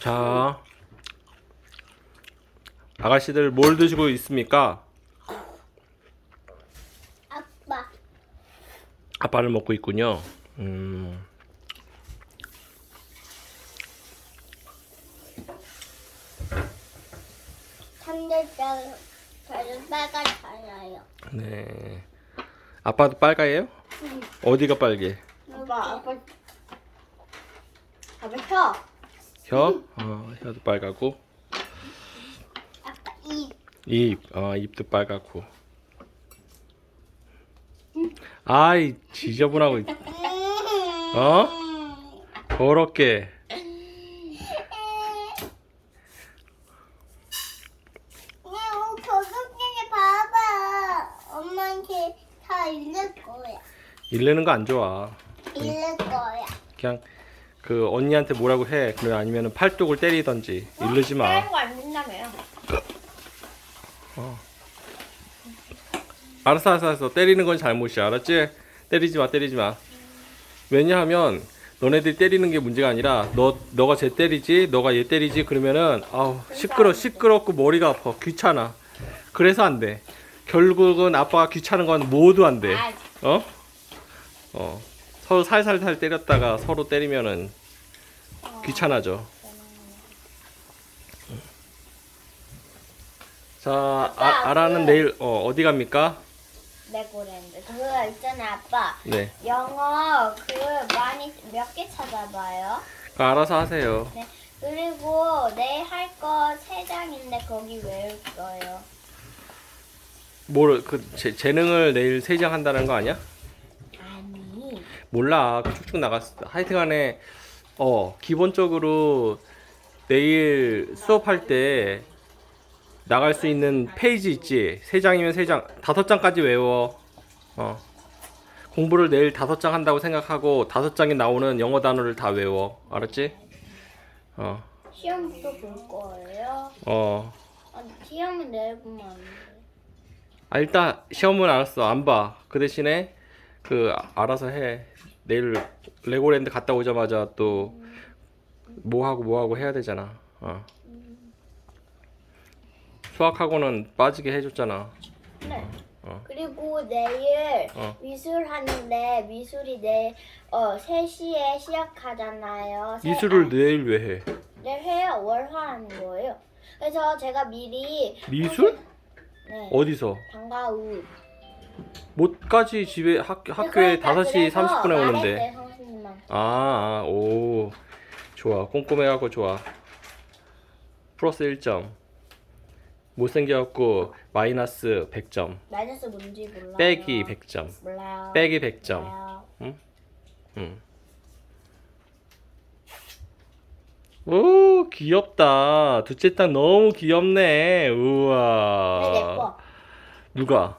자, 아가씨들 뭘 드시고 있습니까? 아빠. 아빠를 먹고 있군요. 음, 삼겹살 별은 빨갛잖아요. 네. 아빠도 빨가예요? 어디가 빨개? 아빠, 아빠. 아빠 혀. 혀? 어, 혀도 빨갛고. 아빠 입. 입, 어, 입도 빨갛고. 아이, 지저분하고, 어? 더럽게. 그냥 저녁에 봐봐. 엄마한테 다 잃을 거야. 일르는 거 안 좋아. 잃을 거야. 그냥 그 언니한테 뭐라고 해. 그래 아니면은 팔뚝을 때리던지. 일르지 마. 거안 된다며요. 알았어, 알았어, 알았어. 때리는 건 잘못이야. 알았지? 때리지 마, 때리지 마. 왜냐하면 너네들이 때리는 게 문제가 아니라 너 너가 쟤 때리지, 너가 얘 때리지 그러면은 아우 시끄러 시끄럽고 머리가 아파 귀찮아. 그래서 안 돼. 결국은 아빠가 귀찮은 건 모두 안 돼. 아, 어? 어. 서로 살살살 때렸다가 서로 때리면은 귀찮아져. 자, 아, 아라는 내일 어, 어디 갑니까? 레고랜드. 그거 있잖아, 아빠. 네. 영어 그 많이 몇 개 찾아봐요. 그거 알아서 하세요. 네. 그리고 내일 할 거 세 장인데 거기 외울 거예요. 뭘, 그, 재, 재능을 내일 세 장 한다는 거 아니야? 몰라. 그 쭉쭉 나갔어. 하여튼 간에, 어, 기본적으로 내일 수업할 때 나갈 수 있는 페이지 있지? 세 장이면 세 장, 다섯 장까지 외워. 어. 공부를 내일 다섯 장 한다고 생각하고 다섯 장에 나오는 영어 단어를 다 외워. 알았지? 어, 시험도 볼 거예요. 어. 아니, 시험은 내일 보면 안 돼. 아 일단 시험은 알았어 안 봐. 그 대신에 그 아- 알아서 해. 내일 레고랜드 갔다 오자마자 또 뭐 하고 뭐 하고 해야 되잖아. 어. 수학학원은 빠지게 해줬잖아. 네. 어. 그리고 내일 어. 미술 하는데 미술이 내일 어 3시에 시작하잖아요. 세- 미술을 아, 내일 왜 해? 내일 해요. 월화 하는 거예요. 그래서 제가 미리 미술? 네. 어디서? 방과후 못까지 집에 학, 학교에 그러니까 5시 그래서 30분에 오는데. 말했대, 선생님한테. 아, 아, 오. 좋아. 꼼꼼해갖고 좋아. 플러스 1점. 못생겨갖고 마이너스 100점. 마이너스 뭔지 몰라요. 빼기 100점. 몰라요. 빼기 100점. 몰라요. 응. 오, 귀엽다. 둘째 딸 너무 귀엽네. 네, 우와. 예뻐. 누가?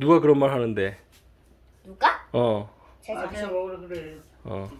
어. 누가 그런 말 하는데? 누가? 어, 제 아, 자신. 그래. 어.